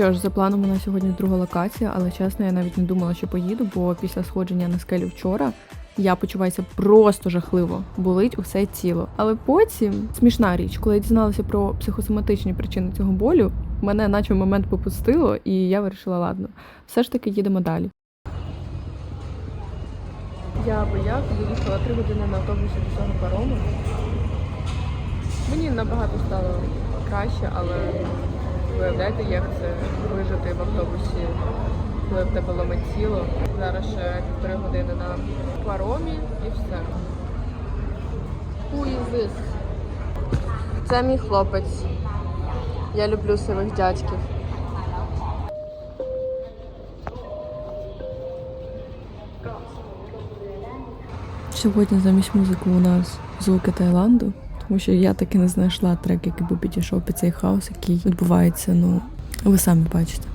Що ж, за планом у нас сьогодні друга локація, але чесно, я навіть не думала, що поїду, бо після сходження на скелю вчора я почуваюся просто жахливо, болить усе тіло. Але потім смішна річ, коли я дізналася про психосоматичні причини цього болю, мене наче момент попустило, і я вирішила, ладно, все ж таки їдемо далі. Я би як доїхала три години на автобусі до цього парому. Мені набагато стало краще, але виявляєте, як це вижити в автобусі, коли в тебе ломить тіло. Зараз ще півтори години на паромі і все. Who? Це мій хлопець. Я люблю сивих дядьків. Сьогодні замість музики у нас звуки Таїланду, тому що я таки не знайшла трек, який би підійшов під цей хаос, який відбувається. Ну, ви самі бачите.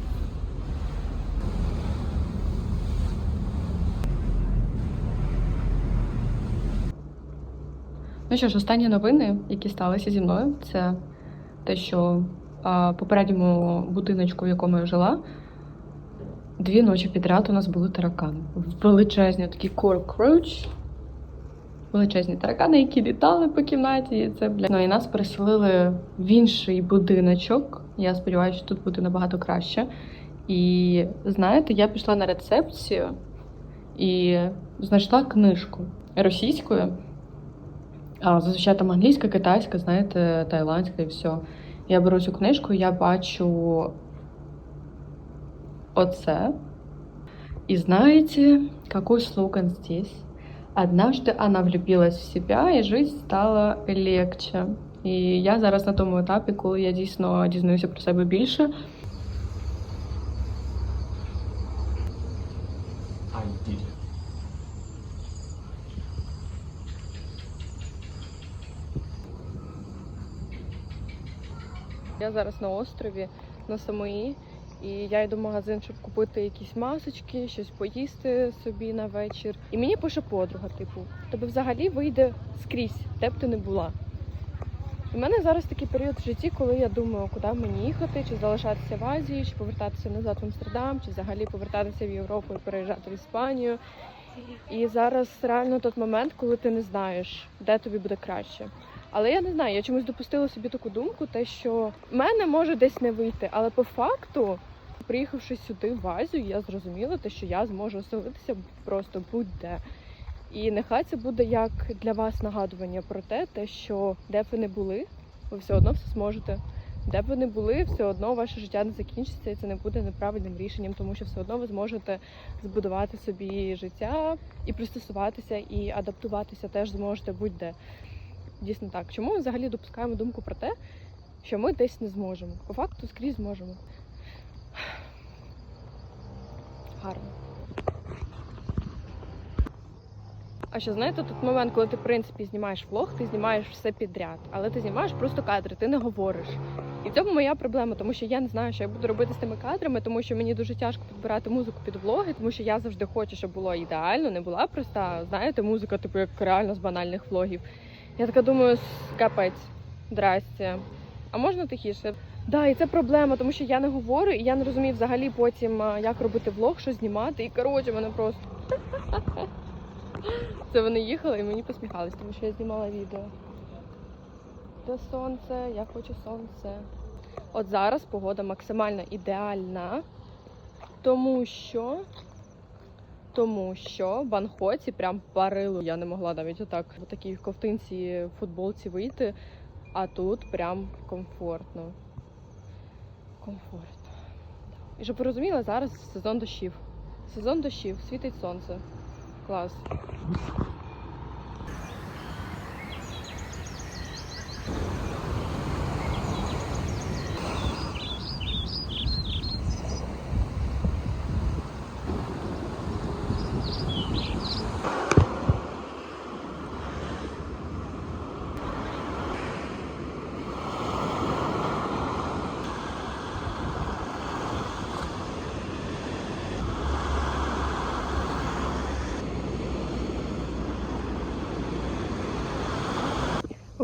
Ну що ж, останні новини, які сталися зі мною, це те, що а, попередньому будиночку, в якому я жила, дві ночі підряд у нас були таракани. Величезні такі cockroach, величезні таракани, які літали по кімнаті. І це бля. Ну і нас переселили в інший будиночок. Я сподіваюся, що тут буде набагато краще. І знаєте, я пішла на рецепцію і знайшла книжку російською. А зазвичай там англійська, китайська, знаєте, тайландська і все. Я беру цю книжку, я бачу оце. И знаете, какой слоган здесь? Однажды она влюбилась в себя, і життя стала легче. І я зараз на тому етапі, коли я дійсно дізнаюся про себе більше. I did. Я зараз на острові на Самої, І я йду в магазин, щоб купити якісь масочки, щось поїсти собі на вечір. І мені пише подруга, типу, тебе взагалі вийде скрізь, де б ти не була. У мене зараз такий період в житті, коли я думаю, куди мені їхати, чи залишатися в Азії, чи повертатися назад в Амстердам, чи взагалі повертатися в Європу і переїжджати в Іспанію. І зараз реально той момент, коли ти не знаєш, де тобі буде краще. Але я не знаю, я чомусь допустила собі таку думку, те, що в мене може десь не вийти, але по факту, приїхавши сюди в Азію, я зрозуміла те, що я зможу оселитися просто будь-де. І нехай це буде як для вас нагадування про те, те, що де б ви не були, ви все одно все зможете. Де б ви не були, все одно ваше життя не закінчиться, і це не буде неправильним рішенням, тому що все одно ви зможете збудувати собі життя і пристосуватися, і адаптуватися теж зможете будь-де. Дійсно так. Чому ми взагалі допускаємо думку про те, що ми десь не зможемо? По факту скрізь зможемо. Гарно. А що знаєте, тут момент, коли ти в принципі знімаєш влог, ти знімаєш все підряд, але ти знімаєш просто кадри, ти не говориш. І в цьому моя проблема, тому що я не знаю, що я буду робити з тими кадрами, тому що мені дуже тяжко підбирати музику під влоги, тому що я завжди хочу, щоб було ідеально, не була проста, знаєте, музика, типу як реально з банальних влогів. Я така думаю, капець, здрасте. А можна тихіше? Да, і це проблема, тому що я не говорю, і я не розумію взагалі потім, як робити влог, що знімати. І коротше, мене просто. Це вони їхали і мені посміхались, тому що я знімала відео. Де сонце, я хочу сонце. От зараз погода максимально ідеальна, тому що. Тому що в Анхоці прям парило. Я не могла навіть отак в такій ковтинці футболці вийти, а тут прям комфортно. Комфортно. І щоб ви розуміли, зараз сезон дощів. Сезон дощів, світить сонце. Клас.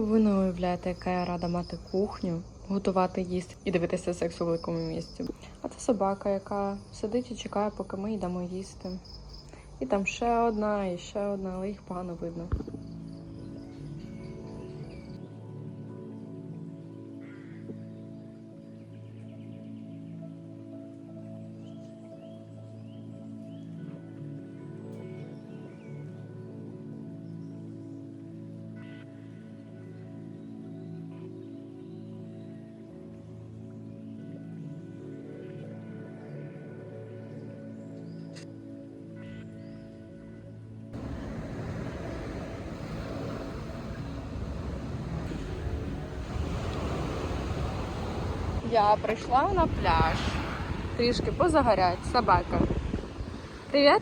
Ви не уявляєте, яка я рада мати кухню, готувати їсти і дивитися секс у великому місці. А це собака, яка сидить і чекає, поки ми йдемо їсти. І там ще одна, і ще одна, але їх погано видно. Я прийшла на пляж. Трішки позагорять. Собака. Привіт.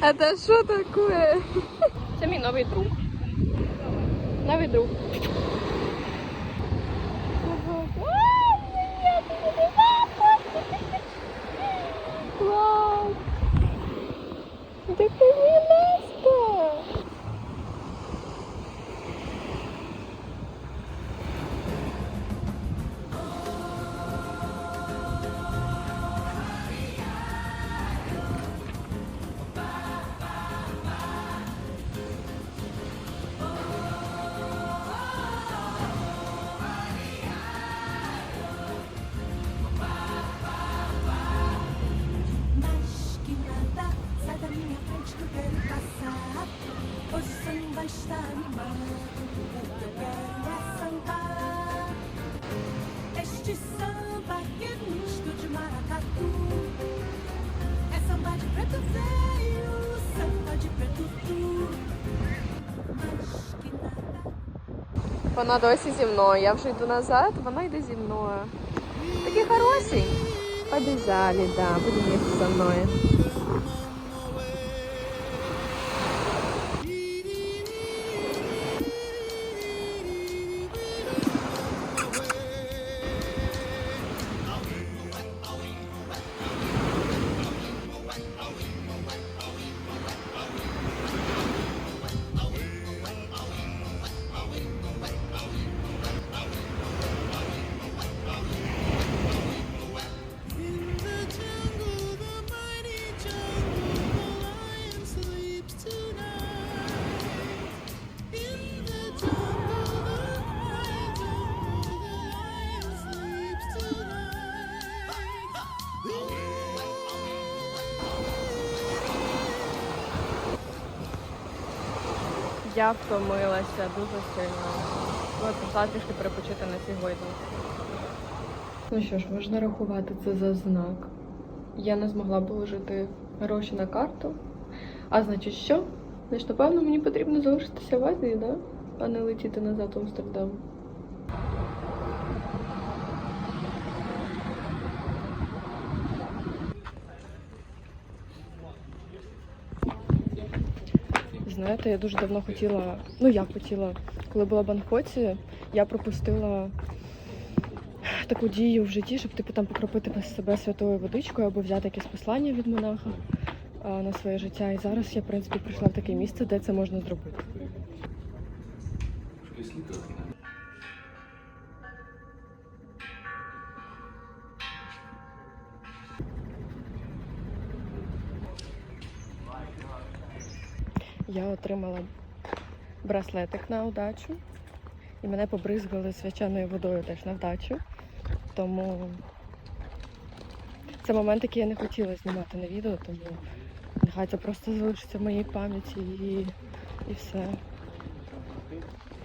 А це що таке? Це мій новий друг. Новий друг. Вона досі зі мною. Я вже йду назад, вона йде зі мною. Такий хороший. Побіжали, да, будемо їхати за мною. Я втомилася дуже сильно. Я прийшла трішки перепочити на сьогодні. Ну що ж, можна рахувати це за знак. Я не змогла положити гроші на карту. А значить, що? Значить, напевно, мені потрібно залишитися в Азії, да? а не летіти назад в Амстердам. Знаєте, я дуже давно хотіла, ну я хотіла, коли була в Бангкоці, я пропустила таку дію в житті, щоб типу там покропити себе святою водичкою або взяти якесь послання від монаха на своє життя. І зараз я, в принципі, прийшла в таке місце, де це можна зробити. Я отримала браслетик на удачу, і мене побризгали свяченою водою теж на вдачу. Тому це момент, який я не хотіла знімати на відео, тому нехай це просто залишиться в моїй пам'яті і, і все.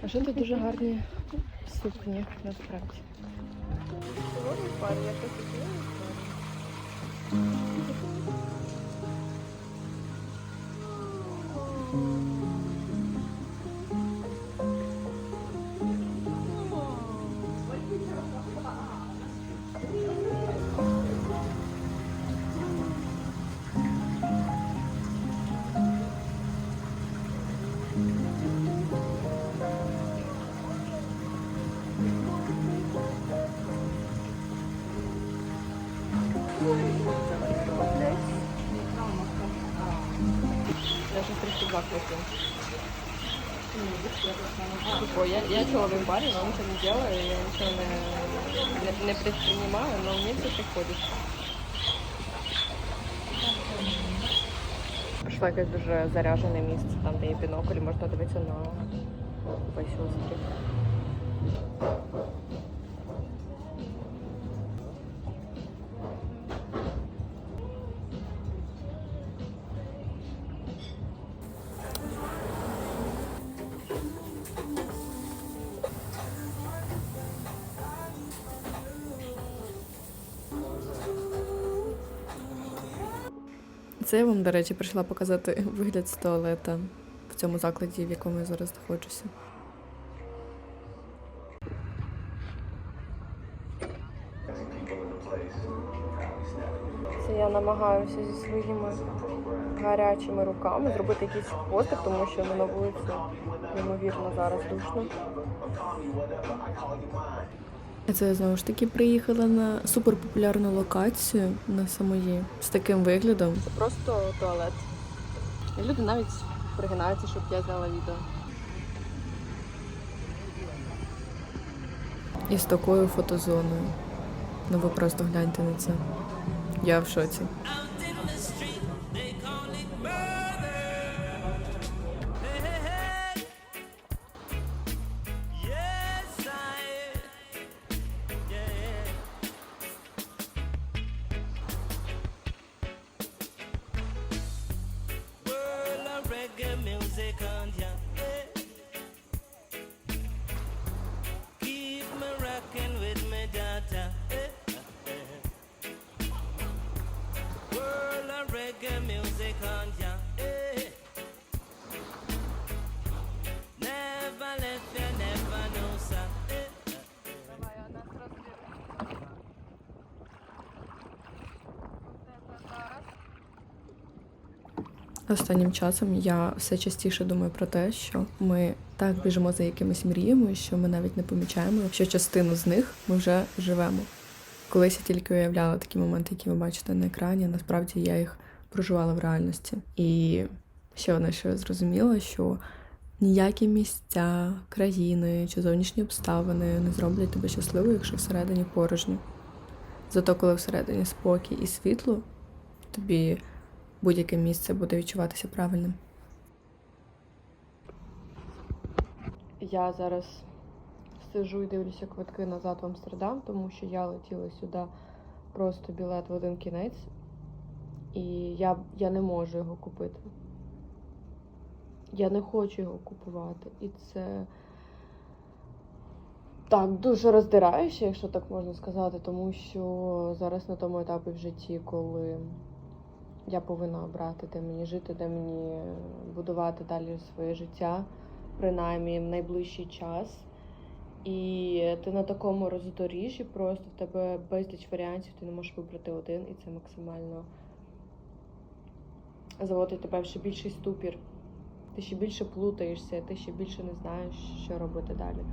А ще тут дуже гарні сукні, насправді. Я вже трішки закликаю. Типа, я, я человек парень, но ничего не делаю, я ничего не, не, не предпринимаю, но мне все приходит. Прийшло якесь дуже заряджене місце, там, де є бінокль, можна дивитися на весь. Це я вам, до речі, прийшла показати вигляд з туалета в цьому закладі, в якому я зараз знаходжуся. Це я намагаюся зі своїми гарячими руками зробити якийсь постик, тому що на вулиці неймовірно зараз душно. Це я знову ж таки приїхала на суперпопулярну локацію на самої з таким виглядом. Це просто туалет. І люди навіть пригинаються, щоб я зняла відео. І з такою фотозоною. Ну ви просто гляньте на це. Я в шоці. Останнім часом я все частіше думаю про те, що ми так біжимо за якимись мріями, що ми навіть не помічаємо, що частину з них ми вже живемо. Колись я тільки уявляла такі моменти, які ви бачите на екрані. Насправді я їх проживала в реальності. І ще одне, що я зрозуміла, що ніякі місця, країни чи зовнішні обставини не зроблять тебе щасливою, якщо всередині порожньо. Зато коли всередині спокій і світло, тобі будь-яке місце буде відчуватися правильним. Я зараз сижу і дивлюся квитки назад в Амстердам, тому що я летіла сюди просто білет в один кінець, і я, я не можу його купити. Я не хочу його купувати. І це так дуже роздираюче, якщо так можна сказати, тому що зараз на тому етапі в житті, коли я повинна обрати, де мені жити, де мені будувати далі своє життя, принаймні в найближчий час. І ти на такому роздоріжжі, просто в тебе безліч варіантів, ти не можеш вибрати один, і це максимально заводить тебе в ще більший ступір. Ти ще більше плутаєшся, ти ще більше не знаєш, що робити далі.